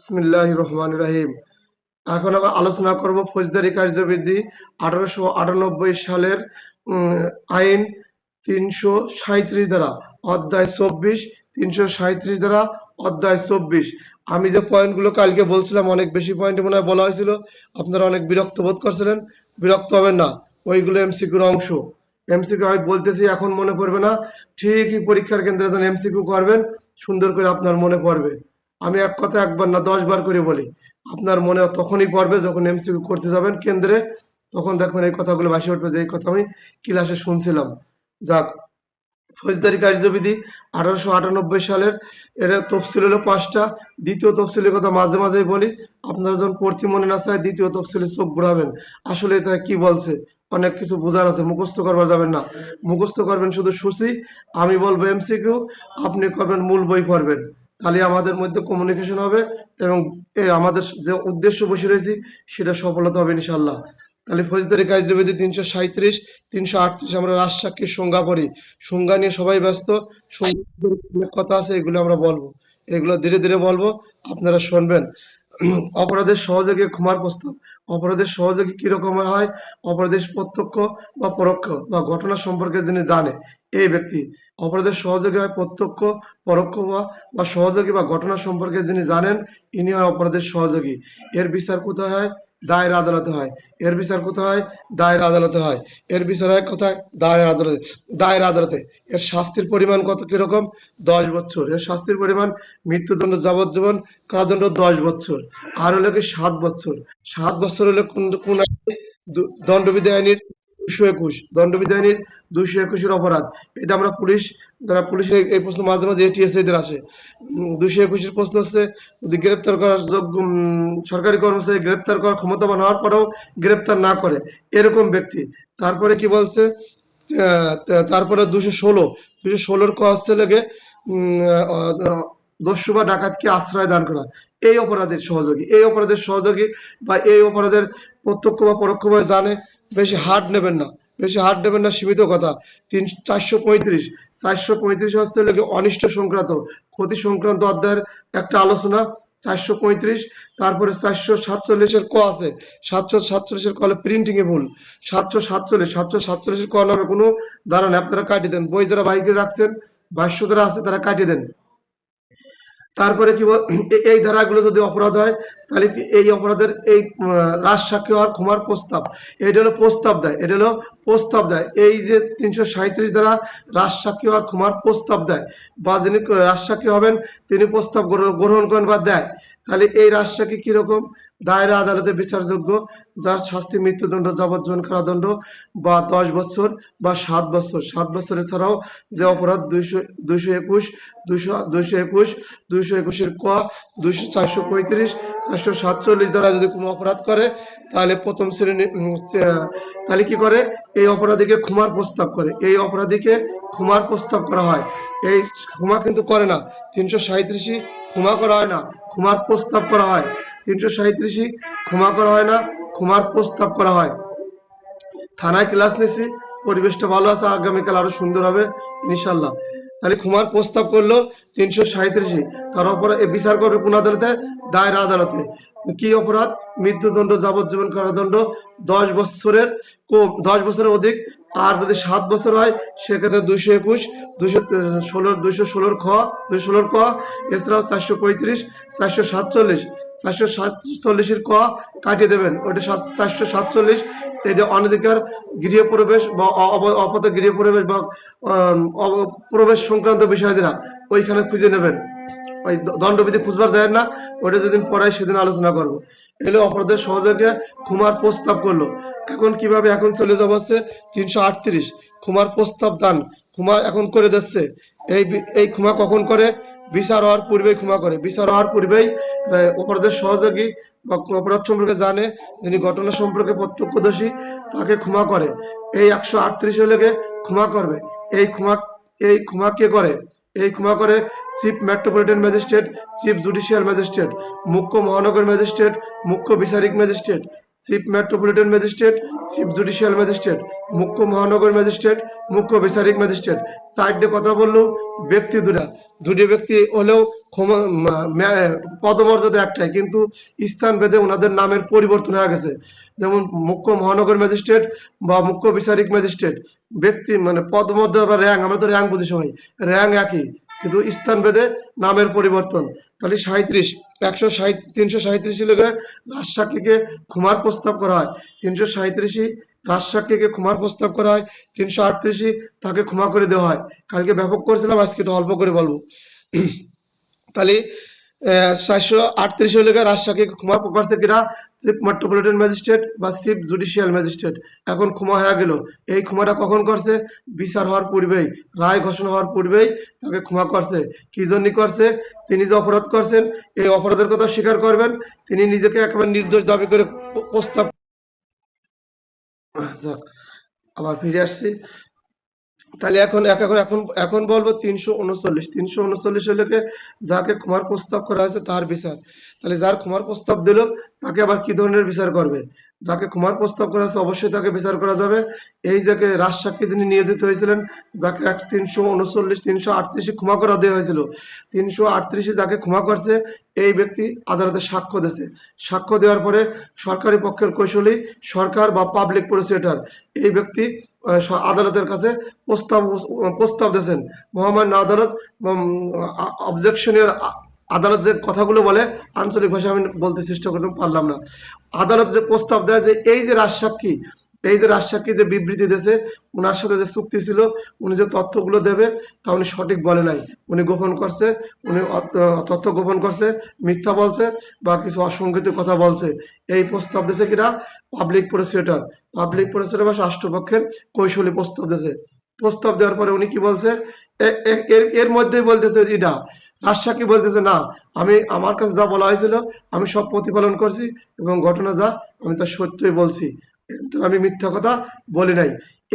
বিসমিল্লাহ রহমান রাহিম এখন আমরা আলোচনা করব ফৌজদারি কার্যবিধি আঠারোশো আটানব্বই সালের আইন তিনশো সাঁত্রিশ দ্বারা, অধ্যায় চব্বিশ, তিনশো সাঁত্রিশ দ্বারা, অধ্যায় চব্বিশ। আমি যে পয়েন্টগুলো কালকে বলছিলাম, অনেক বেশি পয়েন্ট মনে হয় বলা হয়েছিল, আপনারা অনেক বিরক্ত বোধ করছিলেন। বিরক্ত হবেন না, ওইগুলো এমসিকিউর অংশ। এমসিকিউ আমি বলতেছি, এখন মনে পড়বে না, ঠিকই পরীক্ষার কেন্দ্রে যখন এমসিকিউ করবেন, সুন্দর করে আপনার মনে পড়বে। আমি এক কথা একবার না দশ বার করে বলি, আপনার মনে তখনই পড়বে যখন এমসিকিউ করতে যাবেন কেন্দ্রে, তখন দেখবেন এই কথাগুলো ভাসে উঠবে যে এই কথা আমি ক্লাসে শুনছিলাম। যাক, ফৌজদারি কার্যবিধি আঠারোশো আটানব্বই সালের, এর তফসিল হলো পাঁচটা, দ্বিতীয় তফসিলের কথা মাঝে মাঝেই বলি, আপনারা যখন পড়তে মনে না চায় দ্বিতীয় তফসিলে চোখ ঘুরাবেন। আসলে এটা কি বলছে? অনেক কিছু বোঝার আছে, মুখস্থ করবার যাবেন না। মুখস্থ করবেন শুধু সুসি আমি বলব এমসিকিউ আপনি করবেন মূল বই পড়বেন। তাহলে আমাদের মধ্যে কমিউনিকেশন হবে এবং আমাদের যে উদ্দেশ্য বসে রয়েছি, সেটা সফলতা হবে ইনশাল্লাহ তাহলে ফৌজদারি কার্যবিধি তিনশো সাঁত্রিশ তিনশো আটত্রিশ আমরা রাজসাক্ষীর সংজ্ঞা পড়ি। সংজ্ঞা নিয়ে সবাই ব্যস্ত কথা আছে, এগুলো আমরা বলব। এগুলো ধীরে ধীরে বলব, আপনারা শুনবেন। অপরাধের সহযোগী ক্ষমার প্রস্তাব। অপরাধের সহযোগী কীরকম হয়? অপরাধের প্রত্যক্ষ বা পরোক্ষ বা ঘটনা সম্পর্কে যিনি জানে এই ব্যক্তি। অপরাধের সহযোগী হয় প্রত্যক্ষ, পরোক্ষ বা সহযোগী বা ঘটনা সম্পর্কে যিনি জানেন, ইনি হয় অপরাধের সহযোগী। এর বিচার কোথায় হয়? দায়ের আদালতে হয়। এর বিচার কোথায় হয়? দায়ের আদালতে হয়। এর বিচার হয় কোথায়? দায়ের আদালতে। দায়ের আদালতে। এর শাস্তির পরিমাণ কত কীরকম? দশ বছর। এর শাস্তির পরিমাণ মৃত্যুদণ্ড, যাবজ্জীবন কারাদণ্ড দশ বছর। আর হলো কি সাত বছর। সাত বছর হলে কোন কোন দণ্ডবিধি আইনের দুশো একুশ দণ্ডবিধি আইনের দুশো একুশের অপরাধ। এটা আমরা পুলিশ, যারা পুলিশের এই- প্রশ্ন মাঝে মাঝে এটিএস এদের আসে। দুশো একুশের প্রশ্ন হচ্ছে, যদি গ্রেপ্তার করার যোগ্য সরকারি কর্মচারী গ্রেপ্তার করার ক্ষমতাবান হওয়ার পরেও গ্রেপ্তার না করে, এরকম ব্যক্তি। তারপরে কি বলছে তারপরে দুশো ষোলো, দুশো ষোলোর ক হচ্ছে লেগে দস্যু বা ডাকাতকে আশ্রয় দান করা। এই অপরাধের সহযোগী, এই অপরাধের সহযোগী বা এই অপরাধের প্রত্যক্ষ বা পরোক্ষভাবে জানে বেশি হার্ড নেবেন না, বেশি হার্ড নেবেন না, সীমিত কথা। তিন, চারশো পঁয়ত্রিশ চারশো পঁয়ত্রিশ হচ্ছে লেগে অনিষ্ট সংক্রান্ত, ক্ষতি সংক্রান্ত অধ্যায়ের একটা আলোচনা, চারশো পঁয়ত্রিশ, তারপরে চারশো সাতচল্লিশের ক আছে, সাতশো সাতচল্লিশের কলে প্রিন্টিং এ ভুল, সাতশো সাতচল্লিশ, সাতশো সাতচল্লিশের ক নামে কোনো দাঁড়ান আপনারা কাটিয়ে দেন। বই যারা বাইকে রাখছেন যারা আছে, তারা কাটিয়ে দেন। তারপরে কি এই ধারাগুলো যদি অপরাধ হয়, তাহলে এই অপরাধের এই রাজ সাক্ষী হওয়ার ক্ষমার প্রস্তাব। এটা হলো প্রস্তাব দেয়, এটা হলো প্রস্তাব দেয়। এই যে তিনশো সাঁত্রিশ দ্বারা রাজ সাক্ষী হওয়ার ক্ষমার প্রস্তাব দেয়, বা যিনি রাজ সাক্ষী হবেন, তিনি প্রস্তাব গ্রহণ করেন বা দেয়। তাহলে এই রাজ সাক্ষী কীরকম দায়রা আদালতে বিচারযোগ্য যার শাস্তি মৃত্যুদণ্ড, যাবজ্জীবন কারাদণ্ড বা দশ বছর বা সাত বছর। সাত বছর ছাড়াও যে অপরাধ দুইশো দুইশো একুশ, দুইশো দুইশো একুশ, দুইশো একুশের ক, দুইশো চারশো পঁয়ত্রিশ, চারশো সাতচল্লিশ দ্বারা যদি কোনো অপরাধ করে, তাহলে প্রথম শ্রেণি তাহলে কি করে? এই অপরাধীকে ক্ষমার প্রস্তাব করে। এই অপরাধীকে ক্ষমার প্রস্তাব করা হয়। এই ক্ষমা কিন্তু করে না। তিনশো সাঁত্রিশই ক্ষমা করা হয় না। ক্ষমার প্রস্তাব করা হয়। ক্ষমা করা হয় না, ক্ষমার প্রস্তাব করা হয়। থানায় ক্লাস নিছি, পরিবেশটা ভালো আছে, আগামীকাল আরও সুন্দর হবে ইনশাল্লাহ তাহলে ক্ষমার প্রস্তাব করল তিনশো সাঁত্রিশে তার অপরাধ বিচার করবে কোন আদালতে? দায়ের আদালতে। কি অপরাধ? মৃত্যুদণ্ড, যাবজ্জীবন কারাদণ্ড, দশ বছরের কম দশ বছরের অধিক। আর যদি সাত বছর হয়, সেক্ষেত্রে দুইশো একুশ, দুইশো ষোলোর দুইশো ষোলোর খ, দুইশো ষোলোর ক, এছাড়াও চারশো পঁয়ত্রিশ, চারশো সাতচল্লিশ। চারশো সাতচল্লিশের ক কাটিয়ে দেবেন। ওটা চারশো সাতচল্লিশ, এটা অনধিকার গৃহ প্রবেশ বা অপত গৃহ প্রবেশ বা প্রবেশ সংক্রান্ত বিষয় যেটা ওইখানে খুঁজে নেবেন। ওই দণ্ডবিধি খুঁজবার যায় না ওটা যেদিন পড়াই সেদিন আলোচনা করব। এলে অপরাধের সহযোগে ক্ষমার প্রস্তাব করল। এখন কীভাবে এখন চলে যাব হচ্ছে তিনশো আটত্রিশ? ক্ষমার প্রস্তাব দান। ক্ষমা এখন করে দিচ্ছে। এই এই ক্ষমা কখন করে? বিচার হওয়ার পূর্বেই ক্ষমা করে। বিচার হওয়ার পূর্বেই অপরাধের সহযোগী বা অপরাধ সম্পর্কে জানে, যিনি ঘটনা সম্পর্কে প্রত্যক্ষদর্শী, তাকে ক্ষমা করে। এই একশো আটত্রিশ হলেকে ক্ষমা করবে। এই ক্ষমা এই ক্ষমা কে করে? এই ক্ষমা করে chief metropolitan magistrate, chief judicial magistrate, মুখ্য মহানগর ম্যাজিস্ট্রেট, মুখ্য বিচারিক magistrate. Chief metropolitan magistrate chief judicial magistrate মুখ্য মহানগর ম্যাজিস্ট্রেট মুখ্য বিচারিক ম্যাজিস্ট্রেট সাইডে কথা বলল, ব্যক্তি দুটা। দুটি ব্যক্তি হলেও ক্ষমা- পদমর্যাদা একটাই, কিন্তু স্থান ভেদে ওনাদের নামের পরিবর্তন হয়ে গেছে। যেমন মুখ্য মহানগর ম্যাজিস্ট্রেট বা মুখ্য বিচারিক ম্যাজিস্ট্রেট ব্যক্তি মানে পদমর্যাদা বা র্যাঙ্ক, আমরা তো র্যাঙ্ক বুঝি সবাই। র্যাঙ্ক একই। কিন্তু স্থান ভেদে নামের পরিবর্তন। তাহলে সাঁত্রিশ একশো তিনশো সাঁত্রিশ লোকে রাজসাক্ষীকে ক্ষমার প্রস্তাব করা হয়। তিনশো সাঁত্রিশই রাজসাক্ষীকে ক্ষমার প্রস্তাব করা হয়। তিনশো আটত্রিশই তাকে ক্ষমা করে দেওয়া হয়। কালকে ব্যাপক করেছিলাম, আজকে একটু অল্প করে বলব। তাহলে চারশো আটত্রিশ লোকে রাজসাক্ষীকে ক্ষমা করছে কিনা চিফ মেট্রোপলিটন ম্যাজিস্ট্রেট বা চিফ জুডিশিয়াল ম্যাজিস্ট্রেট। এখন ক্ষমা হয়ে গেল। এই ক্ষমাটা কখন করছে? বিচার হওয়ার পূর্বেই। রায় ঘোষণা হওয়ার পূর্বেই তাকে ক্ষমা করছে। কি জন্য করছে? তিনি যে অপরাধ করছেন, এই অপরাধের কথা স্বীকার করবেন। তিনি নিজেকে একেবারে নির্দোষ দাবি করে প্রস্তাব আবার ফিরে আসছি। তাহলে এখন এক এখন এখন এখন বলব তিনশো উনচল্লিশ। তিনশো উনচল্লিশ লোকে যাকে ক্ষমার প্রস্তাব করা হয়েছে তার বিচার। তাহলে যার ক্ষমার প্রস্তাব দিল, তাকে আবার কি ধরনের বিচার করবে? যাকে ক্ষমার প্রস্তাব করা হয়েছে, অবশ্যই তাকে বিচার করা যাবে। এই যাকে রাজসাক্ষী যিনি নিয়োজিত হয়েছিলেন, যাকে এক তিনশো উনচল্লিশ, তিনশো আটত্রিশে ক্ষমা করা দেওয়া হয়েছিল। তিনশো আটত্রিশে যাকে ক্ষমা করছে, এই ব্যক্তি আদালতে সাক্ষ্য দিয়েছে। সাক্ষ্য দেওয়ার পরে সরকারি পক্ষের কৌশলী সরকার বা পাবলিক প্রসিকিউটর এই ব্যক্তি আদালতের কাছে প্রস্তাব প্রস্তাব দিয়েছেন। মহামান্য আদালত অবজেকশনের আদালত যে কথাগুলো বলে, আঞ্চলিক ভাষায় আমি বলতে চেষ্টা করতে পারলাম না। আদালত যে প্রস্তাব দেয় যে এই যে রাজসাক্ষী এই যে রাজসাক্ষী যে বিবৃতি দিয়েছে ওনার সাথে যে চুক্তি ছিল, উনি যে তথ্যগুলো দেবে, তা উনি সঠিক বলে নাই। উনি গোপন করছে, উনি তথ্য গোপন করছে, মিথ্যা বলছে বা কিছু অসংগত কথা বলছে। এই প্রস্তাব দিয়েছে কিনা? Public prosecutor. পাবলিক প্রসিকিউটর বা রাষ্ট্রপক্ষের কৌশলী প্রস্তাব দিয়েছে। প্রস্তাব দেওয়ার পরে উনি কি বলছে? এর মধ্যেই বলতেছে এটা রাজসাক্ষী বলতেছে, না, আমি আমার কাছে যা বলা হয়েছিল, আমি সব প্রতিপালন করছি এবং ঘটনা যা, আমি তা সত্যই বলছি। আমি মিথ্যা কথা বলি নাই।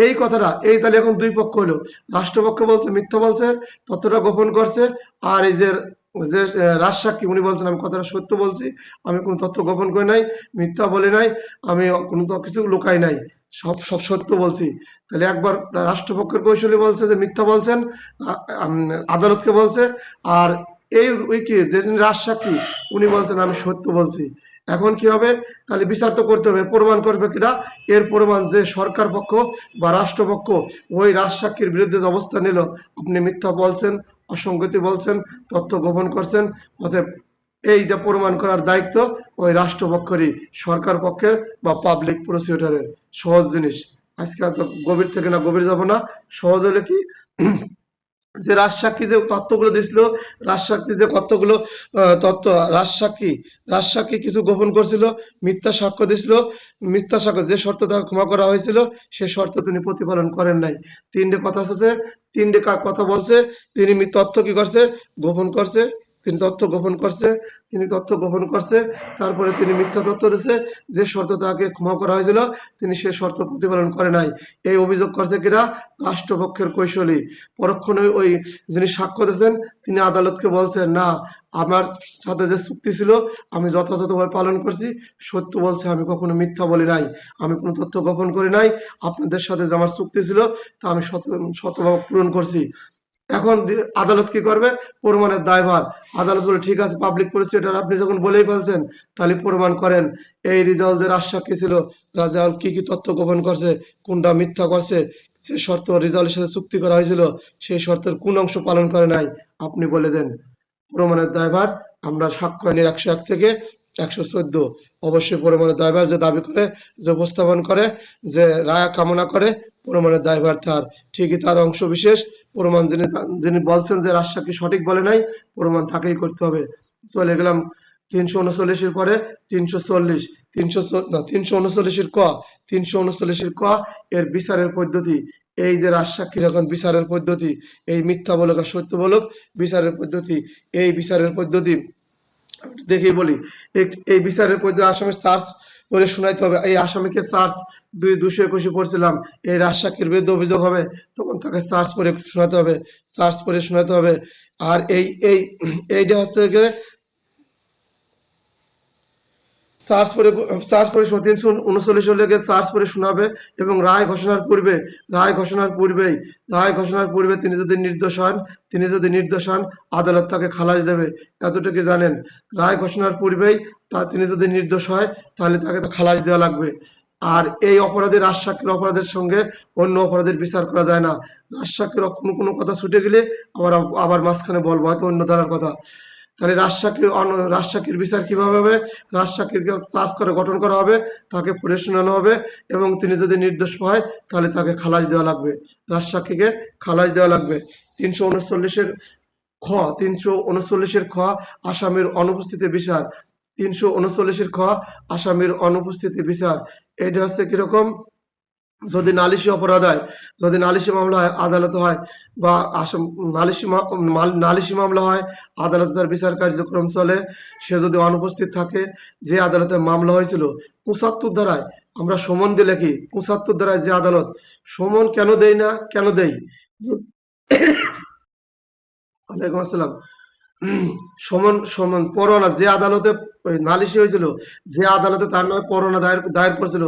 এই কথাটা, এই তাহলে এখন দুই পক্ষ হলো। রাষ্ট্রপক্ষ বলছে, মিথ্যা বলছে তথ্যটা গোপন করছে, আর এই যে যে রাজসাক্ষী, উনি বলছেন, আমি কথাটা সত্য বলছি, আমি কোনো তথ্য গোপন করে নাই, মিথ্যা বলে নাই, আমি কোনো কিছু লুকাই নাই। সব সব সত্য বলছি। তাহলে একবার রাষ্ট্রপক্ষের কৌশলী বলছে যে, মিথ্যা বলছেন আদালতকে বলছে, আর এই ওই কি, যে রাজসাক্ষী, উনি বলছেন, আমি সত্য বলছি। এখন কি হবে? তাহলে বিচার তো করতে হবে, প্রমাণ করবে কিনা? এর প্রমাণ যে সরকার পক্ষ বা রাষ্ট্রপক্ষ ওই রাজসাক্ষীর বিরুদ্ধে অবস্থা নিল, আপনি মিথ্যা বলছেন, অসঙ্গতি বলছেন, তথ্য গোপন করছেন, অতএব এইটা প্রমাণ করার দায়িত্ব ওই রাষ্ট্রপক্ষেরই, সরকার পক্ষের বা পাবলিক প্রসিকিউটরের সহজ জিনিস। আজকে এত গভীর থেকে না গভীর যাব না। সহজ হলে কি? যে রাজসাক্ষী যে তথ্যগুলো দিছিল, রাজসাক্ষী যে কতগুলো তথ্য রাজসাক্ষী রাজসাক্ষী কিছু গোপন করছিল, মিথ্যা সাক্ষ্য দিছিল, মিথ্যা সাক্ষ্য যে শর্ত তাকে ক্ষমা করা হয়েছিল, সে শর্ত তিনি প্রতিপালন করেন নাই। তিনটে কথা আছে তিনটে কথা বলছে, তিনি তথ্য কি করছে? গোপন করছে। তিনি তথ্য গোপন করছে, তিনি তথ্য গোপন করছে, তারপরে তিনি মিথ্যা তথ্য দিয়েছে যে শর্ত তাকে ক্ষমা করা হয়েছিল, তিনি সে শর্ত প্রতিপালন করে নাই। এই অভিযোগ করছে কিনা? রাষ্ট্রপক্ষের কৌশলী পরক্ষণে ওই যিনি সাক্ষ্য দিয়েছেন, তিনি আদালতকে বলছেন, না, আমার সাথে যে চুক্তি ছিল, আমি যথাযথভাবে পালন করছি। সত্য বলছে, আমি কখনো মিথ্যা বলি নাই। আমি কোনো তথ্য গোপন করি নাই। আপনাদের সাথে যে আমার চুক্তি ছিল, তা আমি শত শতভাবে পূরণ করছি। এখন আদালত কি করবে? প্রমাণের দায়ভার। আদালত বলে, ঠিক আছে পাবলিক প্রসিকিউটর আপনি যখন বলেই ফেলছেন, তাহলে প্রমাণ করেন। এই রিজাল্ট আশ্বাস কি ছিল? রাজাল কি কি তথ্য গোপন করছে? কোনটা মিথ্যা করছে? যে শর্ত রিজাল্টের সাথে চুক্তি করা হয়েছিল, সেই শর্তের কোন অংশ পালন করে নাই? আপনি বলে দেন। প্রমাণের দায়ভার, আমরা সাক্ষ্য আইনের একশো এক থেকে একশো চোদ্দ অবশ্যই প্রমাণের দায়ভার যে দাবি করে, যে উপস্থাপন করে, যে রায় কামনা করে প্রমাণের দায়ভার তার। ঠিকই তার অংশ বিশেষ। প্রমাণ যিনি যিনি বলছেন যে রাজসাক্ষী সঠিক বলে নাই, প্রমাণ তাকেই করতে হবে। চলে গেলাম তিনশো উনচল্লিশের পরে তিনশো চল্লিশ। তিনশো না, তিনশো উনচল্লিশের ক। তিনশো উনচল্লিশের ক এর বিচারের পদ্ধতি। এই যে রাজসাক্ষীর এখন বিচারের পদ্ধতি, এই মিথ্যা বলক আর সত্য বলক, বিচারের পদ্ধতি। এই বিচারের পদ্ধতি দেখেই বলি এই- বিচারের পর আসামের চার্জ করে শোনাইতে হবে, এই আসামিকে চার্জ দুই, দুশো একুশে পড়ছিলাম, এই রাজসাক্ষীর বিরুদ্ধে অভিযোগ হবে, তখন তাকে চার্জ করে শোনাতে হবে চার্জ করে শোনাতে হবে, আর এই এই, এইটা হচ্ছে চার্জ করে চার্জ করে তিনশো উনচল্লিশ লেগে চার্জ করে শোনাবে এবং রায় ঘোষণার পূর্বে, রায় ঘোষণার পূর্বেই, রায় ঘোষণার পূর্বে তিনি যদি নির্দোষ হন, তিনি যদি নির্দোষ হন, আদালত তাকে খালাস দেবে। এতটুকু জানেন। রায় ঘোষণার পূর্বেই তা তিনি যদি নির্দোষ হয়, তাহলে তাকে তো খালাস দেওয়া লাগবে। আর এই অপরাধী রাজসাক্ষীর অপরাধের সঙ্গে অন্য অপরাধের বিচার করা যায় না। রাজসাক্ষীর কোনো কোনো কথা ছুটে গেলে আবার আবার মাঝখানে বলব, হয়তো অন্য ধারার কথা। তাহলে রাজসাক্ষীর রাজসাক্ষীর বিচার কীভাবে হবে? রাজসাক্ষীকে চার্জ করে গঠন করা হবে, তাকে পড়ে শোনানো হবে এবং তিনি যদি নির্দোষ হয়, তাহলে তাকে খালাস দেওয়া লাগবে। রাজসাক্ষীকে খালাস দেওয়া লাগবে। তিনশো উনচল্লিশের খ, তিনশো উনচল্লিশের খ, আসামির অনুপস্থিতি বিচার। তিনশো উনচল্লিশের খ, আসামির অনুপস্থিতি বিচার। এটা হচ্ছে কীরকম? যদি নালিশি অপরাধ হয়, যদি নালিশি মামলা হয়, আদালতে হয় বা নালিশি নালিশি মামলা হয়, আদালতে তার বিচার কার্যক্রম চলে। সে যদি অনুপস্থিত থাকে, যে আদালতে মামলা হয়েছিল, পঁচাত্তর দ্বারায় আমরা সমন দিলে কি পঁচাত্তর ধারায় যে আদালত সমন কেন দেই না, কেন দেই ওয়ালাইকুম আসসালাম। সমন সমন, পরোয়ানা, যে আদালতে নালিশি হয়েছিল, যে আদালতে তার নামে পরোয়ানা দায়ের দায়ের করেছিল,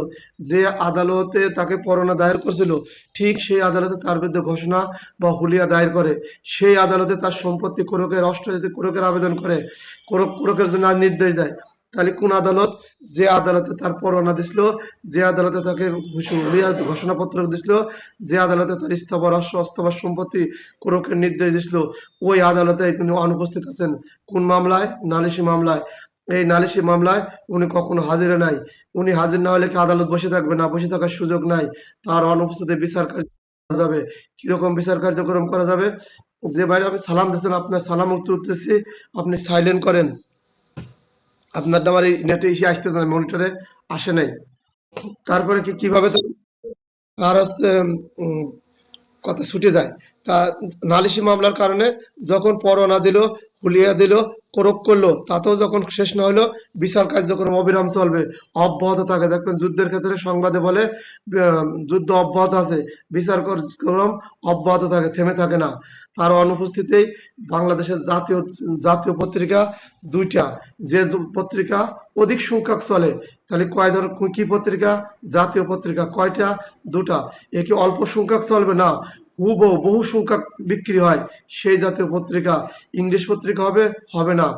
যে আদালতে তাকে পরোয়ানা দায়ের করেছিল, ঠিক সেই আদালতে তার বিরুদ্ধে ঘোষণা বা হুলিয়া দায়ের করে। সেই আদালতে তার সম্পত্তি কোরকের অষ্টজাতি কোরকের আবেদন করে। কোরক, কোরকের জন্য নির্দেশ দেয়। তাহলে কোন আদালত যে আদালতে তার পরোয়ানা দিছিল, যে আদালতে তাকে ঘোষণাপত্র দিছিল, যে আদালতে তার অশ্ব অস্থাবর সম্পত্তি কোরকের নির্দেশ দিছিল, ওই আদালতে তিনি অনুপস্থিত আছেন। কোন মামলায়? নালিশি মামলায়। এই নালিশি মামলায় উনি কখনো হাজিরে নাই। উনি হাজির না হলে কি আদালত বসে থাকবে না? বসে থাকার সুযোগ নাই। তার অনুপস্থিতি বিচার করা যাবে। কীরকম বিচার কার্যক্রম করা যাবে? যে বাইরে আমি সালাম দিচ্ছেন আপনার সালাম উত্তর উঠতেছি আপনি সাইলেন্ট করেন। আপনারটা আমার এই নেটে এসে আসতেছে না মনিটরে আসে নাই। তারপরে কি কীভাবে আর হচ্ছে কথা ছুটে যায়। তা নালিশি মামলার কারণে যখন পরোয়ানা দিল হুলিয়া দিল কোরক করল, তাতেও যখন শেষ না হলো বিচার কার্যক্রম অবিরাম চলবে, অব্যাহত থাকে। দেখবেন যুদ্ধের ক্ষেত্রে সংবাদে বলে যুদ্ধ অব্যাহত আছে, বিচার কার্যক্রম অব্যাহত থাকে, থেমে থাকে না। তার অনুপস্থিতিতেই বাংলাদেশের জাতীয় জাতীয় পত্রিকা দুইটা। যে পত্রিকা অধিক সংখ্যক চলে, তাহলে কয় ধর, কি পত্রিকা? জাতীয় পত্রিকা কয়টা? দুটা। এ কি অল্প সংখ্যক চলবে না, হুবহু বহু সংখ্যক বিক্রি হয়। সেই জাতীয় পত্রিকা, ইংলিশ পত্রিকা হবে হবে না।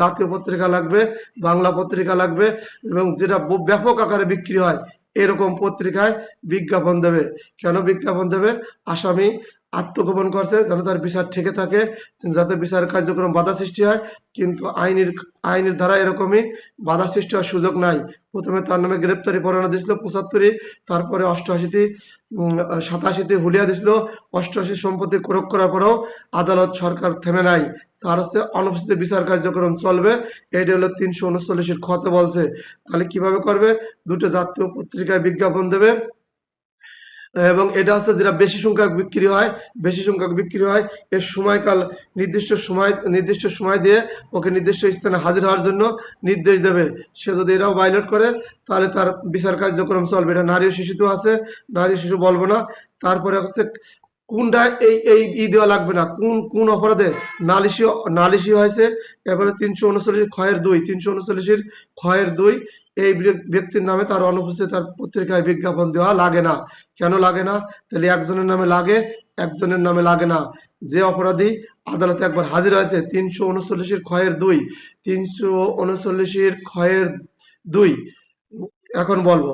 জাতীয় পত্রিকা লাগবে, বাংলা পত্রিকা লাগবে, এবং যেটা ব্যাপক আকারে বিক্রি হয় এরকম পত্রিকায় বিজ্ঞাপন দেবে। কেন বিজ্ঞাপন দেবে? আসামি আত্মগোপন করছে যেন তার বিচার ঠেকে থাকে, যাতে বিচার কার্যক্রম বাধা সৃষ্টি হয়। কিন্তু আইনের আইনের দ্বারা এরকমই বাধা সৃষ্টি হওয়ার সুযোগ নাই। প্রথমে তার নামে গ্রেপ্তারি পরোয়ানা দিয়েছিল পঁচাত্তরে তারপরে অষ্টআশিতে সাতাশিতে হুলিয়া দিয়েছিল। অষ্টআশি সম্পত্তি ক্রোক করার পরেও আদালত সরকার থেমে নাই। তার হচ্ছে অনুপস্থিত বিচার কার্যক্রম চলবে। এটি হলো তিনশো উনচল্লিশের ক্ষত বলছে। তাহলে কীভাবে করবে? দুটো জাতীয় পত্রিকায় বিজ্ঞাপন দেবে। এবং এটা হচ্ছে যেটা বেশি সংখ্যক বিক্রি হয়, বেশি সংখ্যক বিক্রি হয়, এর সময়কাল নির্দিষ্ট সময় নির্দিষ্ট সময় দিয়ে ওকে নির্দিষ্ট স্থানে হাজির হওয়ার জন্য নির্দেশ দেবে। সে যদি এটাও ভাইলেট করে, তাহলে তার বিচার কার্যক্রম চলবে। এটা নারী ও শিশুতেও আছে, নারী শিশু বলব না। তারপরে হচ্ছে কোনটা এই এই ই দেওয়া লাগবে না, কোন কোন অপরাধে নালিশি নালিশি হয়েছে? এবারে তিনশো উনচল্লিশ ক্ষয়ের দুই, তিনশো উনচল্লিশের ক্ষয়ের দুই এই ব্যক্তির নামে তার অনুপস্থিত, তার পত্রিকায় বিজ্ঞাপন দেওয়া লাগে না। কেন লাগে না? তাহলে একজনের নামে লাগে, একজনের নামে লাগে না। যে অপরাধী আদালতে একবার হাজির হয়েছে, তিনশো উনচল্লিশের ক্ষয়ের দুই। তিনশো উনচল্লিশের ক্ষয়ের দুই। এখন বলব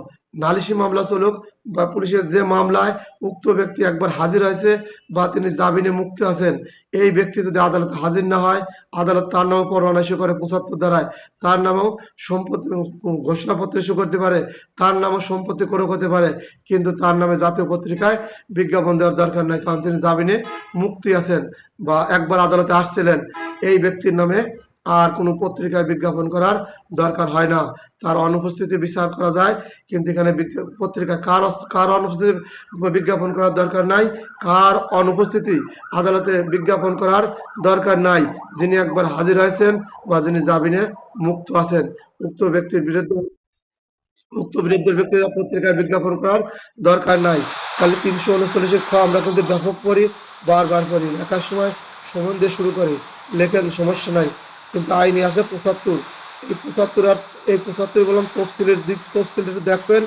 নালিশি মামলা চলুক বা পুলিশের যে মামলায় উক্ত ব্যক্তি একবার হাজির হয়েছে বা তিনি জামিনে মুক্তি আছেন, এই ব্যক্তি যদি আদালতে হাজির না হয়, আদালত তার নামে পরোয়ানা ইস্যু করে পঁচাত্তর দ্বারায় তার নামেও সম্পত্তি ঘোষণাপত্র ইস্যু করতে পারে, তার নামও সম্পত্তি ক্রয় হতে পারে, কিন্তু তার নামে জাতীয় পত্রিকায় বিজ্ঞাপন দেওয়ার দরকার নাই, কারণ তিনি জামিনে মুক্তি আছেন বা একবার আদালতে আসছিলেন। এই ব্যক্তির নামে আর কোনো পত্রিকায় বিজ্ঞাপন করার দরকার হয় না। তার অনুপস্থিতি বিচার করা যায়, কিন্তু এখানে পত্রিকা কার কার অনুপস্থিতি বিজ্ঞাপন করার দরকার নাই, কার অনুপস্থিতি আদালতে বিজ্ঞাপন করার দরকার নাই, যিনি একবার হাজির হয়েছেন বা যিনি জামিনে মুক্ত আছেন। উক্ত ব্যক্তির বিরুদ্ধে উক্ত বিরুদ্ধে ব্যক্তি পত্রিকায় বিজ্ঞাপন করার দরকার নাই। তাহলে তিনশো উনচল্লিশের খ আমরা কিন্তু ব্যাপক পড়ি, বারবার পড়ি। লেখার সময় সম্বন্ধে শুরু করি। লেখেন সমস্যা নাই। কিন্তু আইনে আছে পঁচাত্তর। এই পঁচাত্তর আর এই পঁচাত্তর বললাম তফসিলের দিক তফসিলের দেখবেন,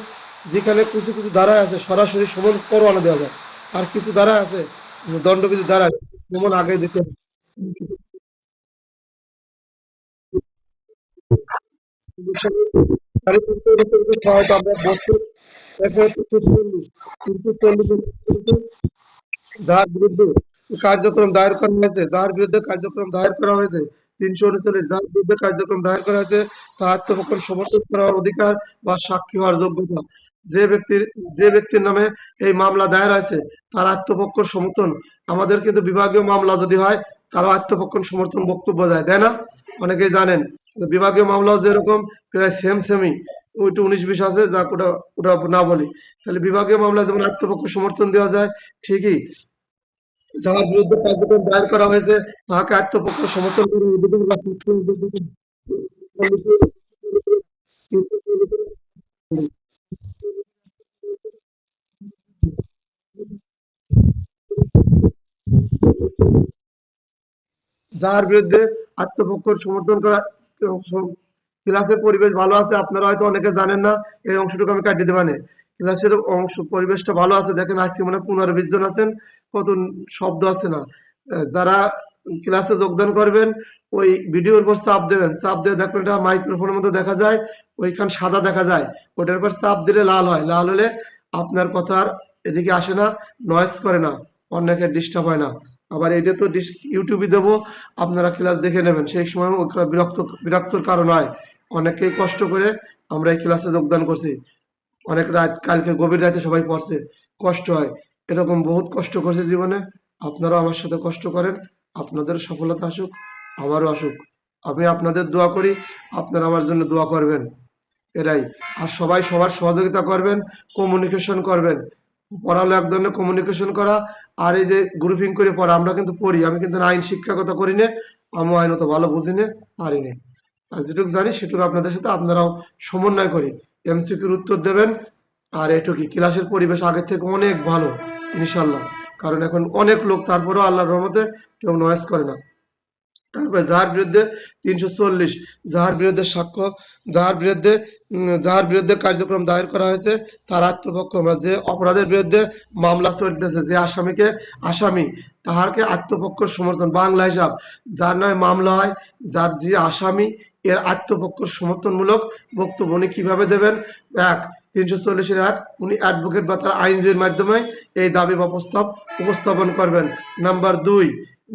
যেখানে কিছু কিছু দ্বারা আছে, সরাসরি সমান পরোয়ানা দেওয়া যায় আর কিছু দ্বারা আছে, দণ্ডবিধি দ্বারা যেমন আগে দিতে হবে। কার্যক্রম দায়ের করা হয়েছে, যার বিরুদ্ধে কার্যক্রম দায়ের করা হয়েছে তিনশো উনচল্লিশ যার বিরুদ্ধে কার্যক্রম দায়ের করা হয়েছে তার আত্মপক্ষ সমর্থন করার অধিকার বা সাক্ষী হওয়ার যোগ্যতা। যে ব্যক্তির যে ব্যক্তির নামে এই মামলা দায়ের আছে তার আত্মপক্ষ সমর্থন। আমাদের কিন্তু বিভাগীয় মামলা যদি হয়, তারও আত্মপক্ষ সমর্থন বক্তব্য দেয়, তাই না? অনেকেই জানেন বিভাগীয় মামলাও যেরকম, প্রায় সেম সেমই ওইটা উনিশ, বিশ আছে যা ওটা ওটা না বলি। তাহলে বিভাগীয় মামলা যেমন আত্মপক্ষ সমর্থন দেওয়া যায়, ঠিকই। যার বিরুদ্ধে কার্যক্রম দায়ের করা হয়েছে তাহাকে আত্মপক্ষ সমর্থন করে যার বিরুদ্ধে আত্মপক্ষ সমর্থন করা, ক্লাসের পরিবেশ ভালো আছে, আপনারা হয়তো অনেকে জানেন না, এই অংশটুকু আমি কাটিয়ে দেবানে ক্লাসের অংশ পরিবেশটা ভালো আছে, দেখেন আজকে মানে পনেরো আছেন। কত শব্দ আছে না। যারা ক্লাসে যোগদান করবেন, ওই ভিডিওর উপর চাপ দেবেন। চাপ দিয়ে দেখবেন এটা মাইক্রোফোনের মধ্যে দেখা যায়, ওইখান সাদা দেখা যায়। ওটার উপর চাপ দিলে লাল হয়। লাল হলে আপনার কথা আর এদিকে আসে না নয়েজ করে না অনেকে ডিস্টার্ব হয় না। আবার এটা তো ইউটিউবে দেবো, আপনারা ক্লাস দেখে নেবেন। সেই সময় বিরক্ত, বিরক্তর কারণ হয়। অনেকেই কষ্ট করে আমরা এই ক্লাসে যোগদান করছি। অনেক রাত, কালকে গভীর রাতে সবাই পড়ছে, কষ্ট হয়। এরকম বহুত কষ্ট করছে জীবনে। আপনারাও আমার সাথে কষ্ট করেন, আপনাদের সফলতা আসুক, আমারও আসুক। আমি আপনাদের দোয়া করি, আপনারা আমার জন্য দোয়া করবেন। এটাই। আর সবাই সবার সহযোগিতা করবেন কমিউনিকেশন করবেন। পড়া হলো এক ধরনের কমিউনিকেশন করা, আর এই যে গ্রুপিং করে পড়া, আমরা কিন্তু পড়ি, আমি কিন্তু আইন শিক্ষাগত করি না আমি আইন অত ভালো বুঝি না, পারি না। আর যেটুকু জানি, সেটুকু আপনাদের সাথে আপনারাও সমন্বয় করি। এমসিকিউর উত্তর দেবেন আর এটুকুই ক্লাসের পরিবেশ আগের থেকে অনেক ভালো ইনশাল্লাহ কারণ এখন অনেক লোক, তারপরেও আল্লাহর রহমতে কেউ নয়েস করে না। তারপরে যার বিরুদ্ধে তিনশো চল্লিশ, যার বিরুদ্ধে সাক্ষ্য, যার বিরুদ্ধে যার বিরুদ্ধে কার্যক্রম দায়ের করা হয়েছে, তার আত্মপক্ষ যে অপরাধের বিরুদ্ধে মামলা চলতেছে, যে আসামিকে আসামি তাহারকে আত্মপক্ষ সমর্থন। বাংলা হিসাব, যার নয় মামলা হয়, যার যে আসামি, এর আত্মপক্ষ সমর্থনমূলক বক্তব্য উনি কীভাবে দেবেন? এক তিনশো চল্লিশের এক উনি অ্যাডভোকেট বা তার আইনজীবীর মাধ্যমে এই দাবি বা প্রস্তাব উপস্থাপন করবেন। নাম্বার দুই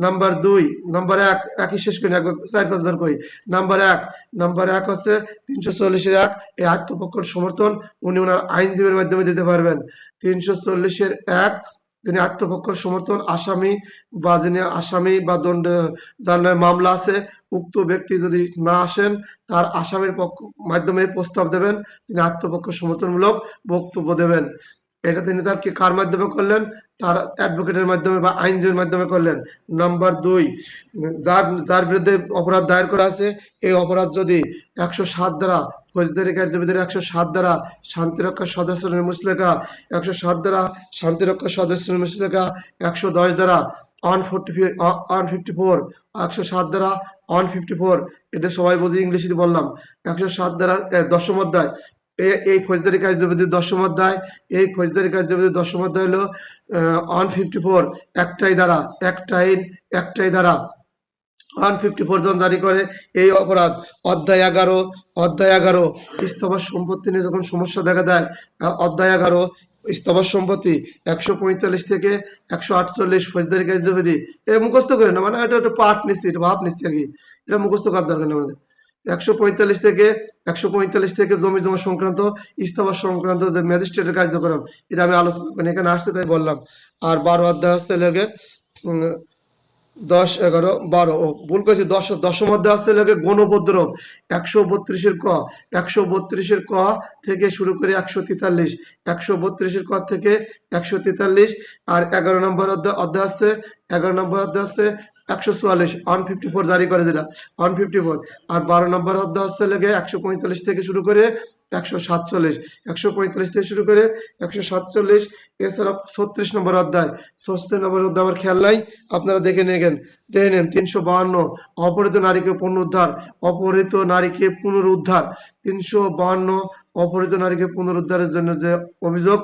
নাম্বার দুই নাম্বার এক, একই শেষ করি একবার চার পাঁচবার করি। নাম্বার এক নাম্বার এক হচ্ছে তিনশো চল্লিশের এক এই আত্মপক্ষের সমর্থন উনি ওনার আইনজীবীর মাধ্যমে দিতে পারবেন। তিনশো চল্লিশের এক তিনি আত্মপক্ষ সমর্থন, আসামি বা যিনি আসামি বা দণ্ড, যার নামে মামলা আছে, উক্ত ব্যক্তি যদি না আসেন, তার আসামির পক্ষ মাধ্যমে প্রস্তাব দেবেন, তিনি আত্মপক্ষ সমর্থনমূলক বক্তব্য দেবেন। এটা তিনি তার কি কার মাধ্যমে করলেন? তার অ্যাডভোকেটের মাধ্যমে বা আইনজীবীর মাধ্যমে করলেন। নাম্বার দুই, যার যার বিরুদ্ধে অপরাধ দায়ের করা আছে, এই অপরাধ যদি একশো সাত দ্বারা ফৌজদারি কার্যবিধির একশো সাত দ্বারা শান্তিরক্ষা সদস্য মুসলেখা, একশো সাত দ্বারা শান্তিরক্ষা সদস্য মুসলেখা, একশো দশ দ্বারা on forty on fifty four একশো সাত দ্বারা অন ফিফটি ফোর এটা সবাই বুঝি ইংলিশে বললাম। একশো সাত দ্বারা দশম অধ্যায়। এই ফৌজদারি কার্যবিধির দশম অধ্যায়। এই ফৌজদারি কার্যবিধির দশম অধ্যায় হলো অন ফিফটি ফোর একটাই দ্বারা, একটাই একটাই দ্বারা। ওয়ান ফিফটি ফোর জন জারি করে এই অপরাধ। অধ্যায় এগারো অধ্যায় এগারো স্তবর সম্পত্তি নিয়ে যখন সমস্যা দেখা দেয় অধ্যায় এগারো স্তবর সম্পত্তি একশো পঁয়তাল্লিশ থেকে একশো আটচল্লিশ ফৌজদারি কার্যবিধি এ মুখস্থ করে না মানে এটা একটা পাঠ নিচ্ছি এটা ভাব নিচ্ছি আর কি। এটা মুখস্থ করার দরকার নেই আমাদের। একশো পঁয়তাল্লিশ থেকে, একশো পঁয়তাল্লিশ থেকে জমি জমা সংক্রান্ত স্তবর সংক্রান্ত যে ম্যাজিস্ট্রেটের কার্যক্রম, এটা আমি আলোচনা করি। এখানে আসছে তাই বললাম। আর বারো অধ্যায় হচ্ছে দশ, এগারো, বারো। ও, ভুল করেছি। দশ দশম অধ্যায় আসতে লাগে গণপদ্রব একশো বত্রিশের ক। একশো বত্রিশের ক থেকে শুরু করে একশো তেতাল্লিশ। একশো বত্রিশের ক থেকে একশো তেতাল্লিশ আর এগারো নম্বর অধ্যায় অধ্যায় আছে, এগারো নম্বর অধ্যায় আছে, একশো চুয়াল্লিশ ওয়ান ফিফটি ফোর জারি করে যেটা ওয়ান ফিফটি ফোর আর বারো নম্বর অধ্যায় হচ্ছে লেগে একশো পঁয়তাল্লিশ থেকে শুরু করে একশো সাতচল্লিশ, একশো পঁয়তাল্লিশ থেকে শুরু করে একশো সাতচল্লিশ। এছাড়া ছত্রিশ নম্বর অধ্যায়, ছত্রিশ নম্বর অধ্যায় আমার খেয়াল নাই, আপনারা দেখে নেবেন দেখে নেন, তিনশো বাহান্ন, অপহৃত নারীকে পুনরুদ্ধার, অপহৃত নারীকে পুনরুদ্ধার। তিনশো বাহান্ন, অপহৃত নারীকে পুনরুদ্ধারের জন্য যে অভিযোগ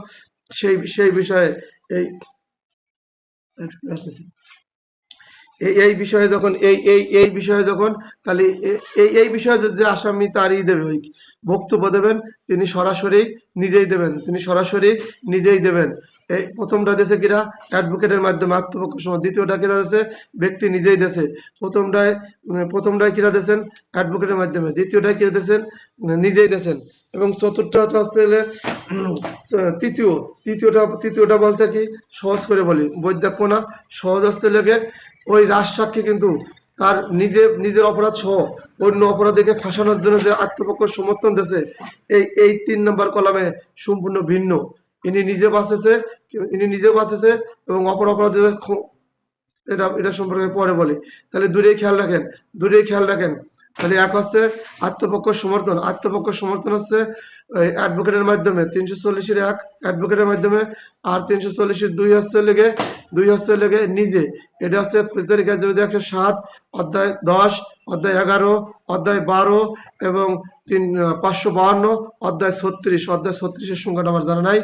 সেই সেই বিষয়ে এই এই বিষয়ে যখন, এই এই এই বিষয়ে যখন তাহলে এই এই বিষয়ে যে আসামি তারই দেবে, ওই বক্তব্য দেবেন, তিনি সরাসরি নিজেই দেবেন, তিনি সরাসরি নিজেই দেবেন। এই প্রথমটা দেশে কিরা? অ্যাডভোকেটের মাধ্যমে আত্মপক্ষ সময় দ্বিতীয়টা কিরা দেশে ব্যক্তি নিজেই দেশে প্রথমটায় উম, প্রথমটায় কিরা দেশেন অ্যাডভোকেটের মাধ্যমে। দ্বিতীয়টায় কিরা দেশেন নিজেই দেশেন এবং চতুর্থটা হচ্ছে তৃতীয়। তৃতীয়টা তৃতীয়টা বলতে কি? সহজ করে বলি। বৈদ্যাক্য না সহজ হচ্ছে লেগে ওই রাজসাক্ষী কিন্তু তার নিজে নিজের অপরাধ সহ অন্য অপরাধীকে ফাঁসানোর জন্য যে আত্মপক্ষ সমর্থন দিয়েছে এই এই তিন নম্বর কলামে সম্পূর্ণ ভিন্ন। ইনি নিজে বাঁচেছে ইনি নিজে বাঁচেছে এবং অপর অপরাধীদের এটা এটা সম্পর্কে পরে বলি। তাহলে দূরেই খেয়াল রাখেন দূরেই খেয়াল রাখেন। তাহলে এক হচ্ছে আত্মপক্ষ সমর্থন। আত্মপক্ষ সমর্থন হচ্ছে অ্যাডভোকেটের মাধ্যমে তিনশো চল্লিশের এক অ্যাডভোকেটের মাধ্যমে, আর তিনশো চল্লিশের দুই হচ্ছে লেগে দুই হচ্ছে লেগে নিজে। এটা হচ্ছে কাজ যদি একশো সাত, অধ্যায় দশ, অধ্যায় এগারো, অধ্যায় বারো এবং তিন, পাঁচশো বাহান্ন, অধ্যায় ছত্রিশ। অধ্যায় ছত্রিশের সংখ্যাটা আমার জানা নাই,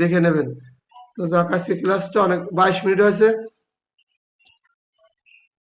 দেখে নেবেন। তো যাক আজকে ক্লাসটা অনেক বাইশ মিনিট হয়েছে।